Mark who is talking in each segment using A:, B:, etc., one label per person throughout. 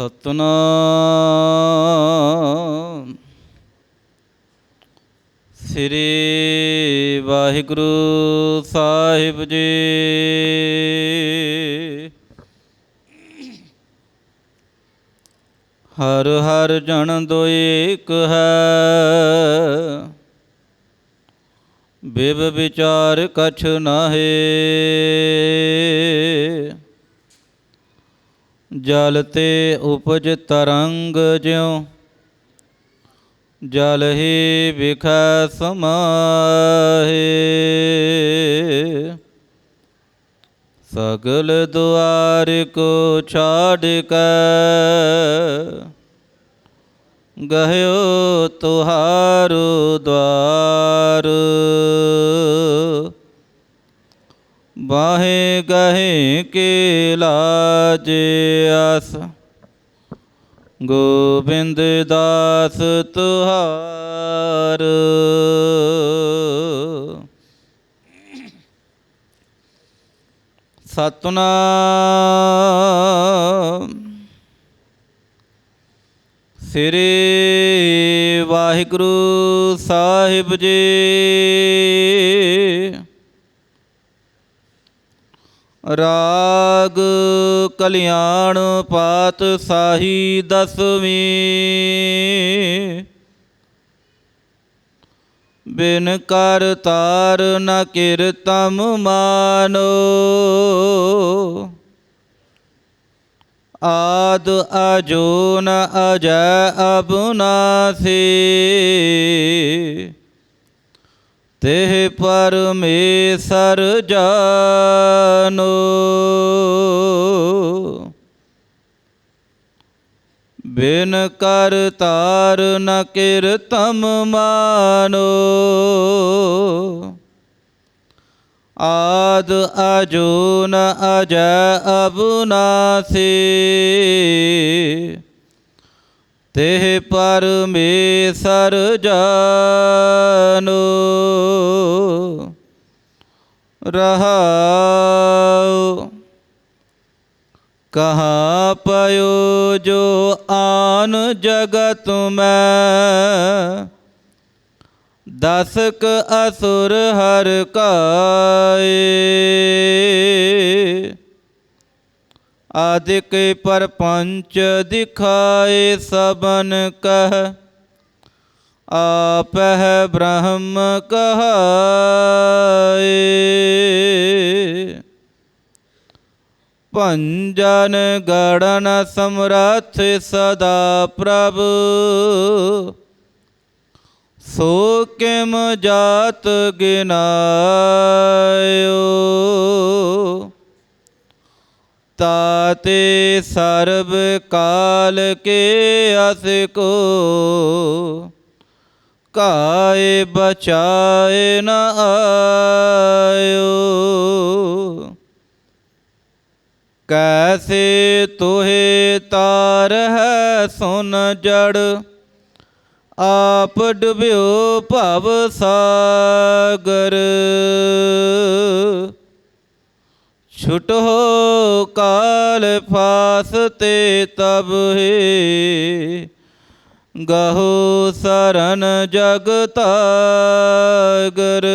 A: ਸਤਨਾਮ ਸ੍ਰੀ ਵਾਹਿਗੁਰੂ ਸਾਹਿਬ ਜੀ। ਹਰ ਹਰ ਜਨ ਦੁਇ ਏਕ ਹੈ। ਬਿਬ ਵਿਚਾਰ ਕਛ ਨਾਹੀ। ਜਲ ਤੇ ਉਪਜ ਤਰੰਗ ਜਿਉ, ਜਲ ਹੀ ਵਿਖੈ ਸਮਾਹੇ। ਸਗਲ ਦੁਆਰ ਕੋ ਛਾੜ ਕੇ, ਗਹਿਓ ਤੁਹਾਰੂ ਦਵਾਰ ਬਾਹੇ ਗਹੇ ਕੇ ਲਾਜ ਆਸ। ਗੋਬਿੰਦ ਦਾਸ ਤੁਹਾਰ। ਸਤਨਾਮ। ਸ੍ਰੀ ਵਾਹਿਗੁਰੂ ਸਾਹਿਬ ਜੀ। ਰਾਗ ਕਲਿਆਣ ਪਾਤ ਸਾਹੀ ਦਸਵੀਂ। ਬਿਨ ਕਰ ਤਾਰ ਨ ਕਿਰਤਮ ਮਾਨੋ। ਆਦ ਅਜੋ ਨ ਅਜੈ ਅਬਨਾਸੀ ਤੇ ਪਰਮੇਸ਼ਰ ਜਾਨੋ। ਬਿਨ ਕਰ ਤਾਰ ਨ ਕਿਰਤਮ ਮਾਨੋ। ਆਦ ਅਜੋ ਨ ਅਜੈ ਅਬਨਾਸੀ। ਤੇ ਪਰਮੇਸ਼ਰ ਜਾਨੋ ਰਹਾਉ। ਕਹਾ ਪਇਓ ਜੋ ਆਨ ਜਗਤ ਮੈਂ ਦਸਕ ਅਸੁਰ ਹਰ ਕਾਏ। आदि के परपंच दिखाए सबन कह। आप ब्रह्म कह पंजन गणन समरथ सदा प्रभु। सो किम जात गिनायो। ਤਾਤੇ ਸਰਬ ਕਾਲ ਕੇ ਅਸ ਕੋ। ਕਾਏ ਬਚਾਏ ਨ ਆਇਓ। ਕੈਸੇ ਤੋਹੇ ਤਾਰ ਹੈ ਸੁਨ ਜੜ। ਆਪ ਡੁਬਿਓ ਭਵ ਸਾਗਰ। ਛੁਟੋ ਕਾਲ ਫਾਸ ਤੇ ਤਬ ਹੀ। ਗਹੋ ਸਰਨ ਜਗਤਾਗਰ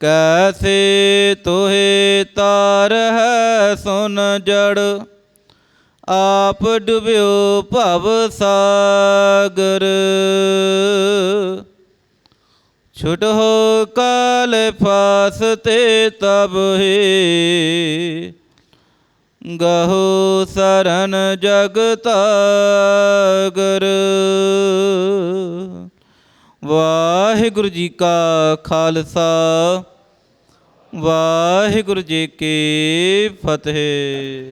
A: ਕੈਸੇ ਤੋਹੇ ਤਾਰ ਹੈ ਸੁਨ ਜੜ। ਆਪ ਡੁਬਿਓ ਭਵ ਸਾਗਰ। ਛੁਟ ਹੋ ਕਾਲ ਫਾਸ ਤੇ ਤਬ ਹੀ ਗਹੋ ਸਰਨ ਜਗਤਾਗਰ ਵਾਹਿਗੁਰੂ ਜੀ ਕਾ ਖਾਲਸਾ, ਵਾਹਿਗੁਰੂ ਜੀ ਕੀ ਫਤਿਹ।